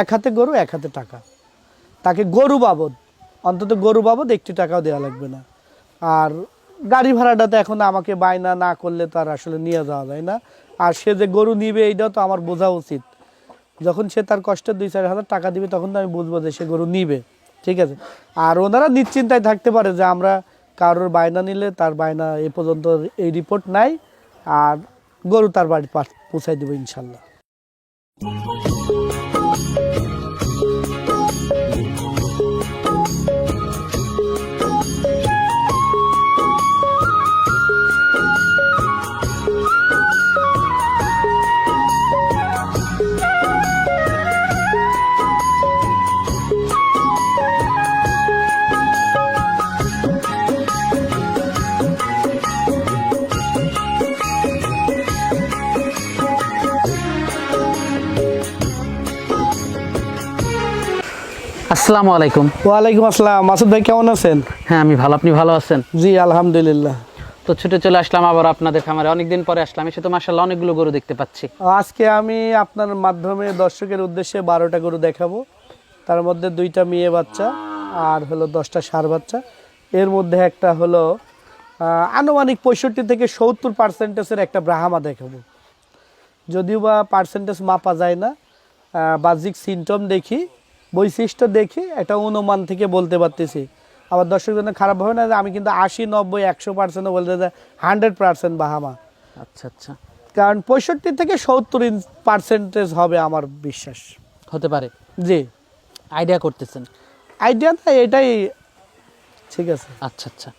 এক হাতে গরু, এক হাতে টাকা। তাকে গরু বাবদ, অন্তত গরু বাবদ একটি টাকাও দেওয়া লাগবে না। আর গাড়ি ভাড়াটা তো এখন আমাকে বায়না না করলে তো আর আসলে নিয়ে যাওয়া যায় না। আর সে যে গরু নিবে, এইটাও তো আমার বোঝা উচিত। যখন সে তার কষ্টের দুই, চার হাজার টাকা দিবে, তখন তো আমি বুঝব যে সে গরু নিবে। ঠিক আছে? আর ওনারা নিশ্চিন্তায় থাকতে পারে যে আমরা কারোর বায়না নিলে তার বায়না এ পর্যন্ত এই রিপোর্ট নাই। আর গরু তার বাড়ি পৌঁছাই দেবো ইনশাল্লাহ। আসসালামু আলাইকুম। ওয়ালাইকুম আসসালাম। মাসুদ ভাই কেমন আছেন? হ্যাঁ আমি ভালো। আপনি ভালো আছেন? জি আলহামদুলিল্লাহ। তো ছুটে চলে আসলাম আবার আপনাদের খামারে। অনেকদিন পরে আসলাম এসে তো মাসাল্লাহ অনেকগুলো গরু দেখতে পাচ্ছি। আজকে আমি আপনার মাধ্যমে দর্শকের উদ্দেশ্যে বারোটা গরু দেখাবো। তার মধ্যে দুইটা মেয়ে বাচ্চা আর হলো দশটা সার বাচ্চা। এর মধ্যে একটা হলো আনুমানিক পঁয়ষট্টি থেকে সত্তর পার্সেন্টেজের একটা ব্রাহামা দেখাবো। যদিও বা পার্সেন্টেজ মাপা যায় না বাহ্যিক সিমটম দেখি। বৈশিষ্ট্য দেখি একটা অনুমান থেকে বলতে পারতেছি। আবার দর্শক জন্য খারাপ হবে না যে আমি কিন্তু আশি নব্বই একশো পার্সেন্টও বলতে যে হান্ড্রেড পার্সেন্ট বাহামা। আচ্ছা আচ্ছা। কারণ পঁয়ষট্টি থেকে সত্তর পার্সেন্টেজ হবে আমার বিশ্বাস। হতে পারে। জি। আইডিয়া করতেছেন। আইডিয়া না এটাই ঠিক আছে। আচ্ছা আচ্ছা।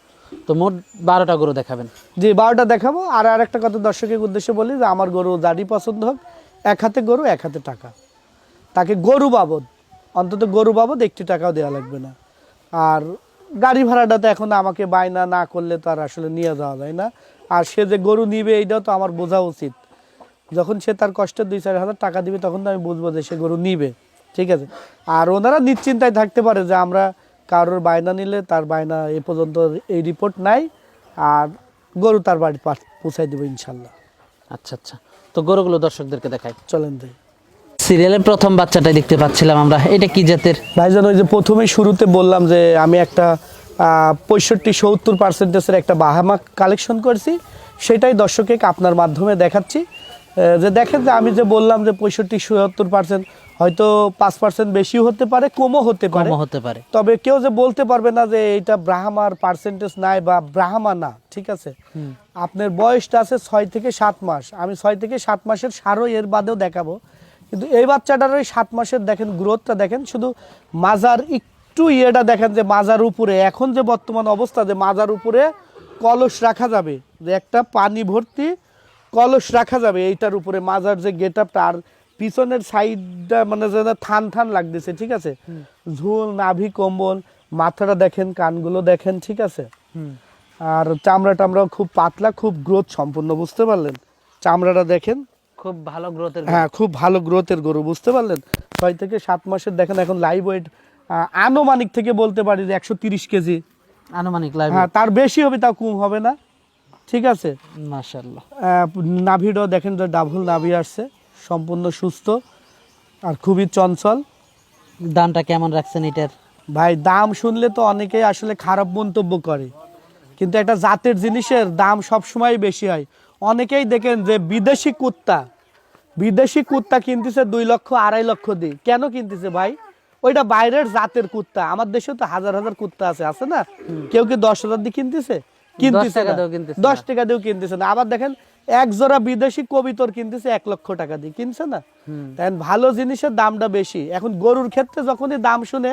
তো মোট বারোটা গরু দেখাবেন। জি বারোটা দেখাবো। আর আরেকটা কথা দর্শকের উদ্দেশ্যে বলি যে আমার গরু যারই পছন্দ হোক এক হাতে গরু এক হাতে টাকা। তাকে গরু বাবদ অন্তত গরু বাবদ একটি টাকাও দেওয়া লাগবে না। আর গাড়ি ভাড়াটা তো এখন আমাকে বায়না না করলে তো আর আসলে নিয়ে যাওয়া যায় না। আর সে যে গরু নিবে এইটাও তো আমার বোঝা উচিত। যখন সে তার কষ্টের দুই চার হাজার টাকা দিবে তখন তো আমি বুঝব যে সে গরু নিবে। ঠিক আছে? আর ওনারা নিশ্চিন্তায় থাকতে পারে যে আমরা কারোর বায়না নিলে তার বায়না এ পর্যন্ত এই রিপোর্ট নাই। আর গরু তার বাড়ি পৌঁছাই দেবো ইনশাল্লাহ। আচ্ছা আচ্ছা। তো গরুগুলো দর্শকদেরকে দেখাই। চলেন যাই সিরিয়ালের প্রথম বাচ্চাটাই দেখতে পাচ্ছিলাম আমরা। এটা কি জাতের? ভাইজান ওই যে প্রথমেই শুরুতে বললাম যে আমি একটা পঁয়ষট্টি সত্তর পার্সেন্টেজের একটা বাহামা কালেকশন করছি। সেটাই দর্শকে আপনার মাধ্যমে দেখাচ্ছি। যে দেখেন যে আমি যে বললাম যে পঁয়ষট্টি সত্তর পার্সেন্ট হয়তো পাঁচ পার্সেন্ট বেশিও হতে পারে কমও হতে পারে। হতে পারে। তবে কেউ যে বলতে পারবে না যে এটা ব্রাহ্মার পার্সেন্টেজ নাই বা ব্রাহ্মা না ঠিক আছে? আপনার বয়সটা আছে ছয় থেকে সাত মাস। আমি ছয় থেকে সাত মাসের সারও এর বাদেও দেখাবো। কিন্তু এই বাচ্চাটার ওই সাত মাসের দেখেন গ্রোথটা দেখেন শুধু মাজার একটু ইয়েটা দেখেন যে মাজার উপরে এখন যে বর্তমান অবস্থা যে মাজার উপরে কলস রাখা যাবে যে একটা পানি ভর্তি কলস রাখা যাবে এইটার উপরে মাজার যে গেট আপটা আর পিছনের সাইডটা মানে যেন থান থান লাগতেছে ঠিক আছে? ঝুল নাভি কম্বল মাথাটা দেখেন কানগুলো দেখেন ঠিক আছে? আর চামড়া টামড়াও খুব পাতলা খুব গ্রোথ সম্পূর্ণ বুঝতে পারলেন? চামড়াটা দেখেন খুব ভালো গ্রোথের হ্যাঁ খুব ভালো গ্রোথের গরু বুঝতে পারলেন? ছয় থেকে সাত মাসের দেখেন এখন লাইভ ওয়েট আনুমানিক থেকে বলতে পারি যে একশো তিরিশ কেজি। আনুমানিক লাইভ হ্যাঁ তার বেশি হবে তাও কম হবে না। ঠিক আছে? মাশাল্লাহ আহ, নাভিটাও দেখেন যে ডাবল নাভি আসছে সম্পূর্ণ সুস্থ আর খুবই চঞ্চল। দামটা কেমন রাখছেন এটার? ভাই দাম শুনলে তো অনেকেই আসলে খারাপ মন্তব্য করে। কিন্তু একটা জাতের জিনিসের দাম সবসময় বেশি হয়। অনেকেই দেখেন যে বিদেশি কুত্তা বিদেশি কুত্তা কিনতেছে দুই লক্ষ আড়াই লক্ষ দিয়ে। কেন কিনতেছে ভাই? ওইটা বাইরের জাতের কুত্তা। আমার দেশে তো হাজার হাজার কুত্তা আছে আছে না? কেউ কি দশ হাজার দিয়ে কিনতেছে? দশ টাকা দিয়েও কিনতেছে না। আবার দেখেন এক জোড়া বিদেশি কবিতর কিনতেছে এক লক্ষ টাকা দিয়ে। কিনছে না? তাই ভালো জিনিসের দামটা বেশি। এখন গরুর ক্ষেত্রে যখনই দাম শুনে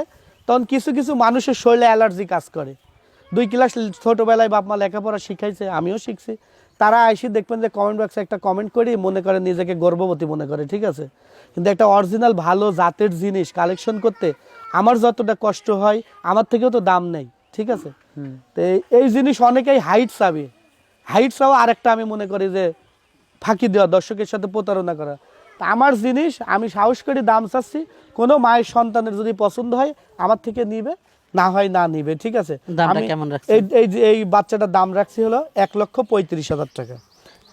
তখন কিছু কিছু মানুষের শরীরে অ্যালার্জি কাজ করে। দুই ক্লাস ছোটবেলায় বাপ মা লেখাপড়া শিখাইছে আমিও শিখছি। তারা এসে দেখবেন যে কমেন্ট বক্সে একটা কমেন্ট করি মনে করে নিজেকে গর্ভবতী মনে করে ঠিক আছে? কিন্তু একটা অরিজিনাল ভালো জাতের জিনিস কালেকশন করতে আমার যতটা কষ্ট হয় আমার থেকেও তো দাম নেই ঠিক আছে? তো এই- এই জিনিস অনেকেই হাইট চাবে হাইট চাওয়া আরেকটা আমি মনে করি যে ফাঁকি দেওয়া দর্শকের সাথে প্রতারণা করা। তা আমার জিনিস আমি সাহস করে দাম চাচ্ছি কোনো মায়ের সন্তানের যদি পছন্দ হয় আমার থেকে নিবে না হয় না নিবে ঠিক আছে? দামটা কেমন রাখছেন? এই এই যে এই বাচ্চাটার দাম রাখছি হলো এক লক্ষ পঁয়ত্রিশ হাজার টাকা।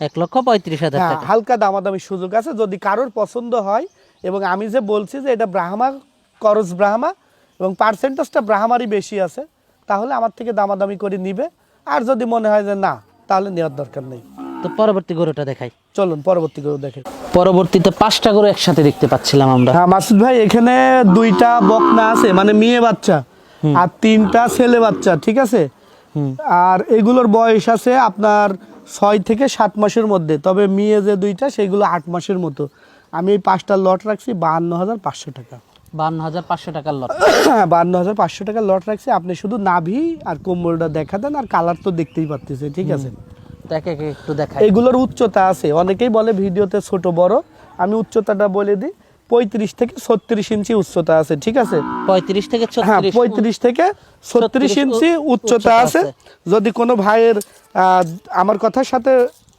এক লক্ষ পঁয়ত্রিশ হাজার হ্যাঁ টাকা। হালকা দামাদামি সুযোগ আছে। যদি কারোর পছন্দ হয় এবং আমি যে বলছি যে এটা ব্রাহ্মা করস ব্রাহ্মা এবং পার্সেন্টেজটা ব্রাহ্মারই বেশি আছে তাহলে আমার থেকে দামাদামি করে নিবে। আর যদি মনে হয় যে না তাহলে নেওয়ার দরকার নেই। তো পরবর্তী গরুটা দেখাই। চলুন পরবর্তী গরু দেখে পরবর্তীতে পাঁচটা গরু একসাথে দেখতে পাচ্ছিলাম আমরা। হ্যাঁ মাসুদ ভাই এখানে দুইটা বকনা আছে মানে মেয়ে বাচ্চা। আর তিনটা ছেলে বাচ্চা ঠিক আছে? আর এগুলোর বয়স আছে আপনার ছয় থেকে সাত মাসের মধ্যে। তবে মেয়ে যে দুইটা সেগুলো আট মাসের মতো। আমি এই পাঁচটা লট রাখছি বাহান্ন হাজার পাঁচশো টাকা। বান্ন হাজার পাঁচশো টাকার লট। বাহান্ন হাজার পাঁচশো টাকা লট রাখছি। আপনি শুধু নাভি আর কোমরটা দেখা দেন আর কালার তো দেখতেই পাচ্ছেন ঠিক আছে? একটু দেখাই। এগুলোর উচ্চতা আছে। অনেকেই বলে ভিডিওতে ছোট বড়। আমি উচ্চতাটা বলে দিই। পঁয়ত্রিশ থেকে ছত্রিশ ইঞ্চি উচ্চতা আছে ঠিক আছে? পঁয়ত্রিশ থেকে হ্যাঁ পঁয়ত্রিশ থেকে ছত্রিশ ইঞ্চি উচ্চতা আছে। যদি কোনো ভাইয়ের আমার কথার সাথে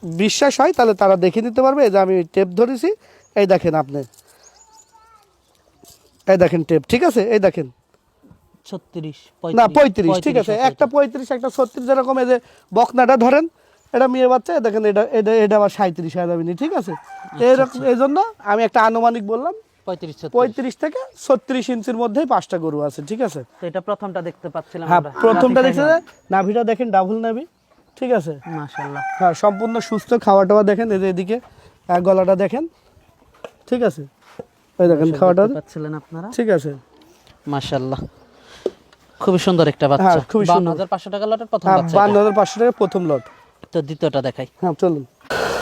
বিশ্বাস হয় তাহলে তারা দেখে নিতে পারবে। এই যে আমি টেপ ধরেছি এই দেখেন আপনি। এই দেখেন টেপ ঠিক আছে? এই দেখেন। ছত্রিশ না পঁয়ত্রিশ ঠিক আছে? একটা পঁয়ত্রিশ একটা ছত্রিশ যেরকম এই যে বকনাটা ধরেন এটা মেয়ে বাচ্চা দেখেন এটা এটা এটা আবার সাঁত্রিশ হাজার ঠিক আছে? আচ্ছা, এইরকম এই জন্য আমি একটা আনুমানিক বললাম পঁয়ত্রিশ থেকে ছত্রিশ ইঞ্চির মধ্যেই পাঁচটা গরু আছে ঠিক আছে? এটা প্রথমটা দেখতে পাচ্ছিলাম হ্যাঁ প্রথমটা দেখছে যে নাভিটা দেখেন ডাবল নাভি ঠিক আছে? মাশাল্লাহ হ্যাঁ সম্পূর্ণ সুস্থ খাওয়া টাওয়া দেখেন এই যে এদিকে গলাটা দেখেন ঠিক আছে? এই দেখেন খাওয়াটা। পাচ্ছিলেন আপনারা? ঠিক আছে। মাশাল্লাহ খুবই সুন্দর একটা বাচ্চা। হ্যাঁ, খুবই সুন্দর। হাজার পাঁচশো টাকা লটের প্রথম হ্যাঁ বাচ্চা বান্ন হাজার পাঁচশো টাকা প্রথম লট। তো দ্বিতীয়টা দেখাই। হ্যাঁ চলুন।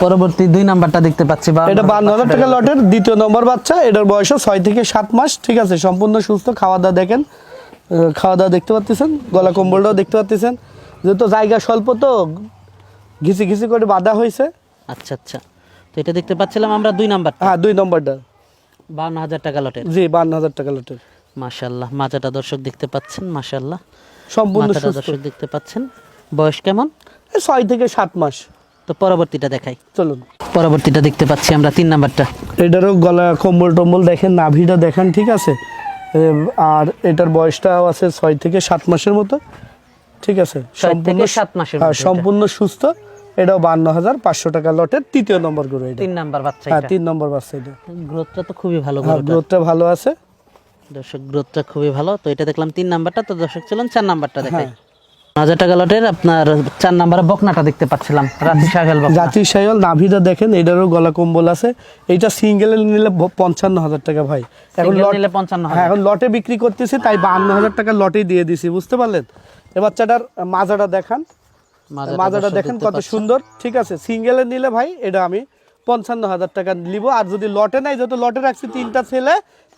পরবর্তী দুই নাম্বারটা দেখতে পাচ্ছি এটা বান্ন হাজার টাকা লটের দ্বিতীয় নম্বর বাচ্চা এটার বয়স ছয় থেকে সাত মাস ঠিক আছে? সম্পূর্ণ সুস্থ খাওয়া দাওয়া দেখেন। খাওয়া দাওয়া দেখতে পাচ্ছেন গলা কম্বলটাও দেখতে পাচ্ছেন। যেহেতু জায়গা স্বল্প তো ঘিসি ঘিসি করে বাঁধা হয়েছে। আচ্ছা আচ্ছা। তো এটা দেখতে পাচ্ছিলাম আমরা দুই নাম্বারটা। হ্যাঁ দুই নম্বরটা। বান্ন হাজার টাকা লটের। জি বান্ন হাজার টাকা লটের। মাশাল্লাহ মাজাটা দর্শক দেখতে পাচ্ছেন মাশাল্লাহ সম্পূর্ণ দর্শক দেখতে পাচ্ছেন। বয়স কেমন? ছয় থেকে সাত মাস। তো পরবর্তীটা দেখাই। চলুন। পরবর্তীটা দেখতে পাচ্ছি আমরা তিন নাম্বারটা। এটারও গলা কম্বল টম্বল দেখেন নাভিটা দেখেন ঠিক আছে? আর এটার বয়সটাও আছে ছয় থেকে সাত মাসের মতো ঠিক আছে? সম্পূর্ণ- সাত মাসের হ্যাঁ সম্পূর্ণ সুস্থ এটাও বান্ন হাজার পাঁচশো টাকা লটের তৃতীয় নম্বর গরু এটা। তিন নাম্বার বাচ্চা হ্যাঁ তিন নম্বর বাচ্চা এটা। গ্রোথটা তো খুবই ভালো হ্যাঁ গ্রোথটা ভালো আছে। দর্শক গ্রোথটা খুবই ভালো। তো এটা দেখলাম তিন নাম্বারটা তো দর্শক চলুন চার নাম্বারটা দেখাই। হ্যাঁ। হাজার টাকা লটের আপনার চার নাম্বারে বকনাটা দেখতে পাচ্ছিলাম রাতি সাগেল বকনা। জাতির নাভিটা দেখেন এটারও গলা কম্বল আছে। সিঙ্গেলে নিলে পঞ্চান্ন হাজার টাকা ভাই। এখন নিলে 55,000 হ্যাঁ এখন লটে বিক্রি করতেছি তাই বান্ন হাজার টাকা লটেই দিয়ে দিছি বুঝতে পারলেন? এ বাচ্চাটার মাজাটা দেখান। মাজাটা দেখেন কত সুন্দর। ঠিক আছে সিঙ্গেলে নিলে ভাই এটা আমি পঞ্চান্ন হাজার টাকা নিব। আর যদি লটে নাই যেহেতু লটে রাখছি তিনটা ছেলে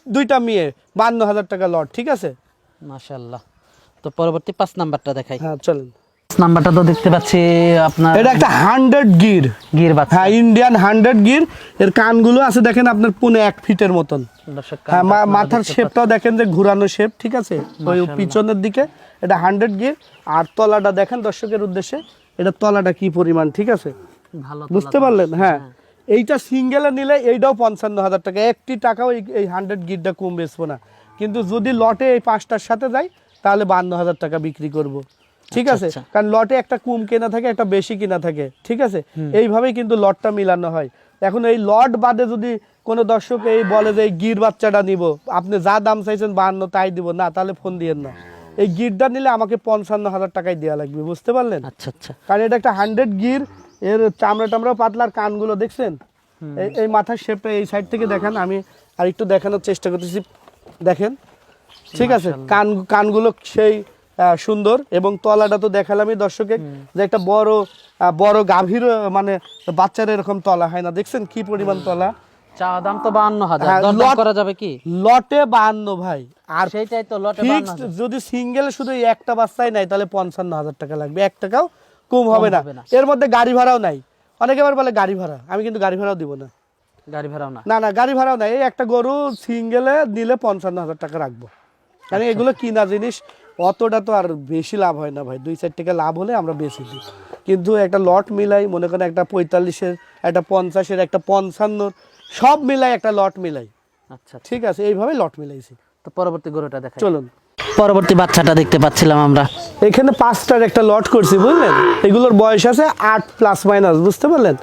দুইটা মেয়ে বান্ন হাজার টাকা লট ঠিক আছে? মাশাল্লাহ তো পরবর্তী পাঁচ নাম্বারটা দেখাই। হ্যাঁ চলেন। নাম্বারটা তো দেখতে পাচ্ছি আপনার এটা একটা হান্ড্রেড গির গির বাচ্চা। হ্যাঁ ইন্ডিয়ান হান্ড্রেড গির এর কানগুলো আছে দেখেন আপনার পুনে এক ফিটের মতন। হ্যাঁ মাথার শেপটাও দেখেন যে ঘুরানো শেপ ঠিক আছে? ওই পিছনের দিকে এটা হান্ড্রেড গির আর তলাটা দেখেন দর্শকের উদ্দেশ্যে এটা তলাটা কি পরিমাণ ঠিক আছে? ভালো বুঝতে পারলেন? হ্যাঁ। এইটা সিঙ্গেলে নিলে এইটাও পঞ্চান্ন হাজার টাকা। একটি টাকাও এই হান্ড্রেড গিরটা কম বেচবো না। কিন্তু যদি লটে এই পাঁচটার সাথে যাই তাহলে বান্ন হাজার টাকা বিক্রি করব। ঠিক আছে? আচ্ছা। কারণ লটে একটা কম কেনা থাকে একটা বেশি কিনা থাকে। ঠিক আছে? এইভাবেই কিন্তু লটটা মিলানো হয়। এখন এই লট বাদে যদি কোনো দর্শক এই বলে যে এই গির বাচ্চাটা নিব আপনি যা দাম চাইছেন বান্ন তাই দিব না তাহলে ফোন দিয়েন না। এই গিরটা নিলে আমাকে পঞ্চান্ন হাজার টাকায় দেওয়া লাগবে বুঝতে পারলেন? আচ্ছা আচ্ছা। কারণ এটা একটা হান্ড্রেড গির এর চামড়া টামড়া পাতলার কানগুলো দেখছেন? এই এই মাথার শেপটা এই সাইড থেকে দেখেন আমি আর একটু দেখানোর চেষ্টা করতেছি। দেখেন ঠিক আছে কান কানগুলো সেই সুন্দর এবং তলাটা তো দেখালামই দর্শকে যে একটা বড় বড় গাভীর মানে বাচ্চার এরকম তলা হয় না? দেখছেন কি পরিমাণ তলা? চাওয়া দাম তো বান্ন হাজার। হ্যাঁ, দরদাম lot- করা যাবে কি? লটে বাহান্ন ভাই। আর সেইটাই তো লটে যদি সিঙ্গেল শুধু একটা বাচ্চাই নাই তাহলে পঞ্চান্ন হাজার টাকা লাগবে। এক টাকাও কম হবে না। হবে না। এর মধ্যে গাড়ি ভাড়াও নাই। অনেকে আবার বলে গাড়ি ভাড়া। আমি কিন্তু গাড়ি ভাড়াও দিব না। গাড়ি ভাড়াও না। না না গাড়ি ভাড়াও নাই। এই একটা গরু সিঙ্গেলে নিলে পঞ্চান্ন হাজার টাকা রাখব। মানে এগুলো কিনা জিনিস অতটা তো আর বেশি লাভ হয় না ভাই। দুই চার টাকা লাভ হলে আমরা বেশি দিই। কিন্তু একটা লট মিলাই মনে করেন একটা পঁয়তাল্লিশের একটা পঞ্চাশের একটা পঞ্চান্ন সব মিলাই একটা লট মিলাই। আচ্ছা আচ্ছা। ঠিক আছে এইভাবে লট মিলাইছি। তো পরবর্তী গরুটা দেখা চলুন। পরবর্তী বাচ্চাটা দেখতে পাচ্ছিলাম আমরা। এখানে পাঁচটার একটা লট করছি বুঝলেন? এগুলোর বয়স আছে আট প্লাস মাইনাস বুঝতে পারলেন?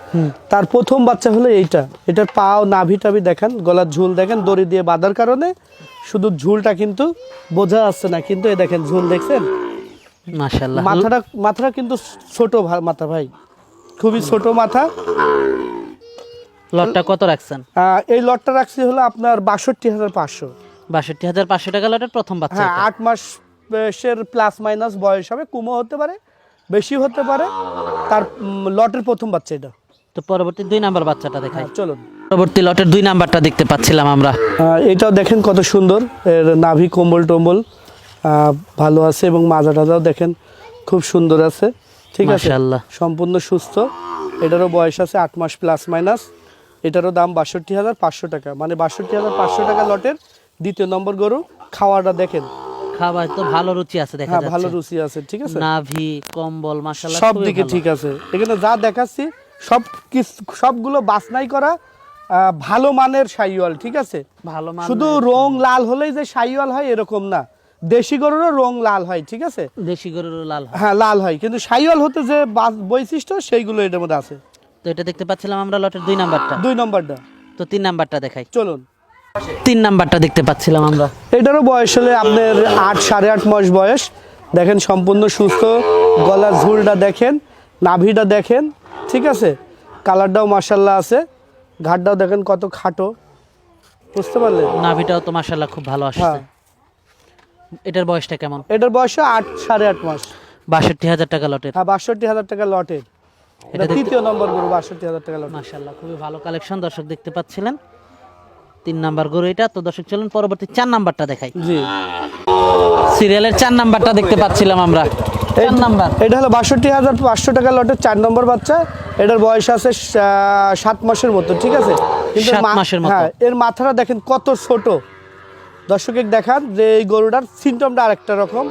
তার প্রথম বাচ্চা হলো এইটা। এটার পাও নাভি টাভি দেখেন গলার ঝুল দেখেন দড়ি দিয়ে বাঁধার কারণে। শুধু ঝুলটা কিন্তু বোঝা যাচ্ছে না কিন্তু এই দেখেন ঝুল দেখছেন? মাথাটা মাথাটা কিন্তু ছোট মাথা ভাই। খুবই ছোট মাথা। লটটা কত রাখছেন? এই লটটা রাখছি হলো আপনার বাষট্টি হাজার পাঁচশো। বাষট্টি হাজার পাঁচশো টাকা লটের প্রথম বাচ্চা হ্যাঁ। আট মাসের প্লাস মাইনাস বয়স হবে কুমো হতে পারে বেশি হতে পারে তার লটের প্রথম বাচ্চা এটা। তো পরবর্তী দুই নাম্বার বাচ্চাটা দেখাই। হ্যাঁ, চলুন। পরবর্তী লটের দুই নাম্বারটা দেখতে পাচ্ছিলাম আমরা। এটাও দেখেন কত সুন্দর এর নাভি কম্বল টম্বল ভালো আছে এবং মাজা টাজাও দেখেন খুব সুন্দর আছে ঠিক আছে? আল্লাহ সম্পূর্ণ সুস্থ এটারও বয়স আছে আট মাস প্লাস মাইনাস এটারও দাম বাষট্টি হাজার পাঁচশো টাকা মানে বাষট্টি হাজার পাঁচশো টাকা লটের দ্বিতীয় নম্বর গরু খাওয়াটা দেখেন। খাবার তো ভালো রুচি আছে দেখা হ্যাঁ ভালো রুচি আছে ঠিক আছে? নাভি কম্বল মাশাআল্লাহ সব দিকে ঠিক আছে। এখানে যা দেখাচ্ছি সব সবগুলো বাছনাই করা ভালো মানের সাইওয়াল ঠিক আছে? ভালো মান শুধু রং লাল হলেই যে সাইওয়াল হয় এরকম না। দেশি গরুরও রং লাল হয় ঠিক আছে? দেশি গরুর লাল হয়। হ্যাঁ লাল হয়। কিন্তু সাইওয়াল হতে যে বৈশিষ্ট্য সেইগুলো এটার মধ্যে আছে। তো এটা দেখতে পাচ্ছিলাম আমরা লটের দুই নাম্বারটা। দুই নম্বরটা। তো তিন নাম্বারটা দেখাই। চলুন। তিন নাম্বারটা দেখতে পাচ্ছিলাম আমরা। এটারও বয়স হলে আপনার আট সাড়ে আট মাস বয়স। দেখেন সম্পূর্ণ সুস্থ গলার ঝুলটা দেখেন নাভিটা দেখেন ঠিক আছে? কালারটাও মার্শাল্লাহ আছে ঘাটটাও দেখেন কত খাটো। বুঝতে পারলেন? নাভিটাও তো মাশাআল্লাহ খুব ভালো আসছে। হ্যাঁ। এটার বয়সটা কেমন? এটার বয়স আট সাড়ে আট মাস। বাষট্টি হাজার টাকা লটের। হ্যাঁ বাষট্টি হাজার টাকা লটের। এটা তৃতীয় নম্বর গরু বাষট্টি হাজার টাকা লটের। মাশাআল্লাহ খুবই ভালো কালেকশন দর্শক দেখতে পাচ্ছিলেন। তিন নাম্বার গরু এটা। তো দর্শক চলুন পরবর্তী চার নাম্বারটা দেখাই। জি। সিরিয়ালের চার নাম্বারটা দেখতে পাচ্ছিলাম আমরা। চার নাম্বার। এটা হলো বাষট্টি হাজার পাঁচশো টাকা লটের চার নম্বর বাচ্চা। এটার বয়স আছে সাত মাসের মতো ঠিক আছে? কিন্তু মাসের হ্যাঁ এর মাথাটা দেখেন কত ছোট। দর্শকে দেখান যে এই গরুটার সিমটমটা আরেকটা রকম।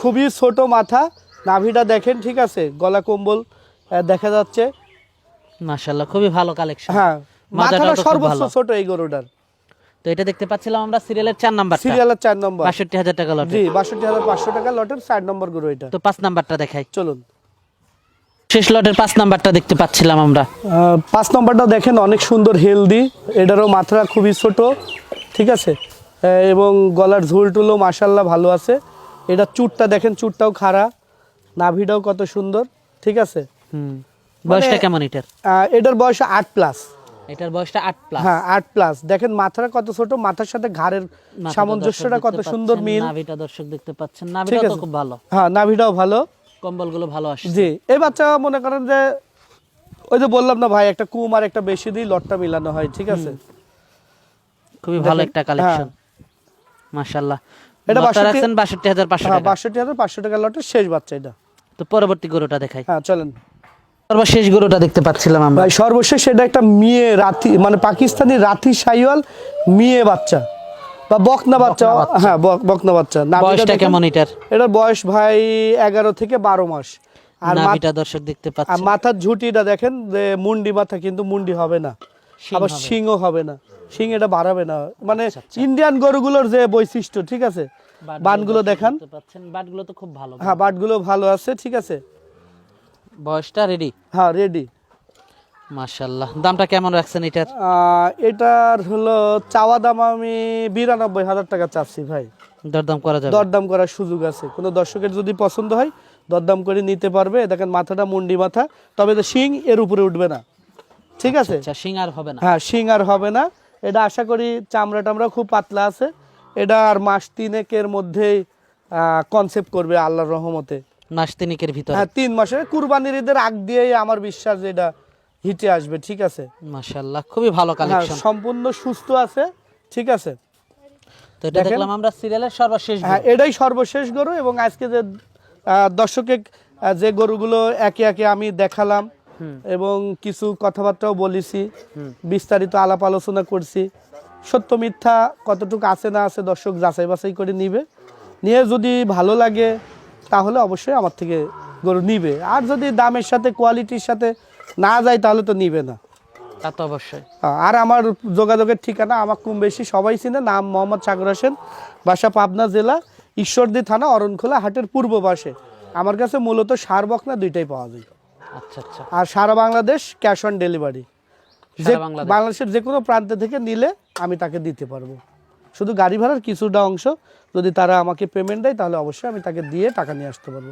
খুবই ছোট মাথা নাভিটা দেখেন ঠিক আছে? গলা কম্বল দেখা যাচ্ছে। মাশাআল্লাহ খুবই ভালো কালেকশন হ্যাঁ। মাথাটা সর্বোচ্চ ছোট এই গরুটার। তো এটা দেখতে পাচ্ছিলাম আমরা সিরিয়ালের চার নাম্বারটা। সিরিয়ালের চার নম্বর। বাষট্টি হাজার টাকা লটে জি বাষট্টি হাজার পাঁচশো টাকা লটের চার নম্বর গরু এটা। তো নাম্বারটা দেখাই। চলুন। শেষ লটের পাঁচ নাম্বারটা দেখতে পাচ্ছিলাম আমরা। নম্বরটা দেখেন অনেক সুন্দর হেলদি এটারও মাত্রা খুবই ছোট ঠিক আছে? এবং গলার ঝুল টুলো মাসাল্লাহ ভালো আছে। এটা চুটটা দেখেন চুটটাও খাড়া। নাভিটাও কত সুন্দর ঠিক আছে? হুম। বয়সটা কেমন এটার? এটার বয়স আট প্লাস এটার বয়সটা প্লাস হ্যাঁ প্লাস দেখেন মাথাটা কত ছোট মাথার সাথে ঘাড়ের সামঞ্জস্যটা কত সুন্দর মিল। নাভিটা দর্শক দেখতে পাচ্ছেন। নাভিটা তো খুব ভালো। হ্যাঁ নাভিটাও ভালো। কম্বলগুলো ভালো আসে জি এই বাচ্চা মনে করেন যে ওই যে বললাম না ভাই একটা কুম আর একটা বেশি দিই লটটা মিলানো হয় ঠিক আছে? খুবই ভালো একটা কালেকশন মাশাআল্লাহ। এটা এটা বাষট্টি- রাখছেন বাষট্টি হাজার পাঁচশো হ্যাঁ টাকা। বাষট্টি হাজার পাঁচশো টাকা লটের শেষ বাচ্চা এটা। তো পরবর্তী গরুটা দেখাই। হ্যাঁ চলেন। সর্বশেষ গরুটা দেখতে পাচ্ছিলাম আমরা। ভাই সর্বশেষ এটা একটা মেয়ে রাতি মানে পাকিস্তানি রাতি সাইওয়াল মেয়ে বাচ্চা। বা বকনা বাচ্চা হ্যাঁ বকনা বাচ্চা। বয়সটা কেমন এটার? এটার বয়স ভাই এগারো থেকে বারো মাস। আর মা- নাভিটা দর্শক দেখতে আর মাথার ঝুটিটা দেখেন যে মুন্ডি মাথা কিন্তু মুন্ডি হবে না। আবার। আচ্ছা, শিংও হবে না। শিং এটা বাড়াবে না। মানে ইন্ডিয়ান গরুগুলোর যে বৈশিষ্ট্য ঠিক আছে? বাটগুলো বানগুলো দেখান। বাটগুলো তো খুব ভালো। হ্যাঁ বাটগুলো ভালো আছে ঠিক আছে? বয়সটা রেডি হ্যাঁ রেডি মাশাআল্লাহ। দামটা কেমন রাখছেন এটার? এটার হলো চাওয়া দাম আমি বিরানব্বই হাজার টাকা চাচ্ছি ভাই। দরদাম করা যাবে? দরদাম করার সুযোগ আছে। কোনো দর্শকের যদি পছন্দ হয় দরদাম করে নিতে পারবে। দেখেন মাথাটা মুন্ডি মাথা তবে তো শিং এর উপরে উঠবে না। ঠিক আছে? আচ্ছা শিং আর হবে না। হ্যাঁ শিং আর হবে না। এটা আশা করি চামড়া টামড়া খুব পাতলা আছে। এটা আর মাস তিনেকের মধ্যেই কনসেপ্ট করবে আল্লাহর রহমতে। মাস তিনিকের ভিতরে। হ্যাঁ তিন মাসের কুরবানির ঈদের আগ দিয়েই আমার বিশ্বাস যে এটা হিটে আসবে ঠিক আছে? মাশাআল্লাহ খুবই ভালো হ্যাঁ কালেকশন সম্পূর্ণ সুস্থ আছে ঠিক আছে? তো এটা দেখলাম আমরা সিরিয়ালের সর্বশেষ হ্যাঁ এটাই সর্বশেষ গরু এবং আজকে যে দর্শকে যে গরুগুলো একে একে আমি দেখালাম এবং কিছু কথাবার্তাও বলেছি বিস্তারিত আলাপ আলোচনা করছি। সত্য মিথ্যা কতটুকু আছে না আছে দর্শক যাচাই বাছাই করে নিবে। নিয়ে যদি ভালো লাগে তাহলে অবশ্যই আমার থেকে গরু নিবে। আর যদি দামের সাথে কোয়ালিটির সাথে না যায় তাহলে তো নিবে না। তা তো অবশ্যই। আর আমার যোগাযোগের ঠিকানা আমার কম বেশি সবাই চিনে নাম মোহাম্মদ সাগর হোসেন বাসা পাবনা জেলা ঈশ্বরদী থানা অরণখোলা হাটের পূর্ব পাশে। আমার কাছে মূলত সার বকনা দুইটাই পাওয়া যায়। আচ্ছা আচ্ছা। আর সারা বাংলাদেশ ক্যাশ অন ডেলিভারি। বাংলাদেশের যে কোনো প্রান্ত থেকে নিলে আমি তাকে দিতে পারব। শুধু গাড়ি ভাড়ার কিছুটা অংশ যদি তারা আমাকে পেমেন্ট দেয় তাহলে অবশ্যই আমি তাকে দিয়ে টাকা নিয়ে আসতে পারব।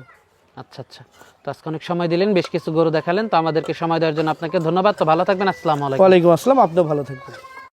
আচ্ছা আচ্ছা। তো আজকে অনেক সময় দিলেন বেশ কিছু গরু দেখালেন তো আমাদেরকে সময় দেওয়ার জন্য আপনাকে ধন্যবাদ। তো ভালো থাকবেন আসসালামু আলাইকুম। ওয়ালাইকুম আসসালাম আপনিও ভালো থাকবেন।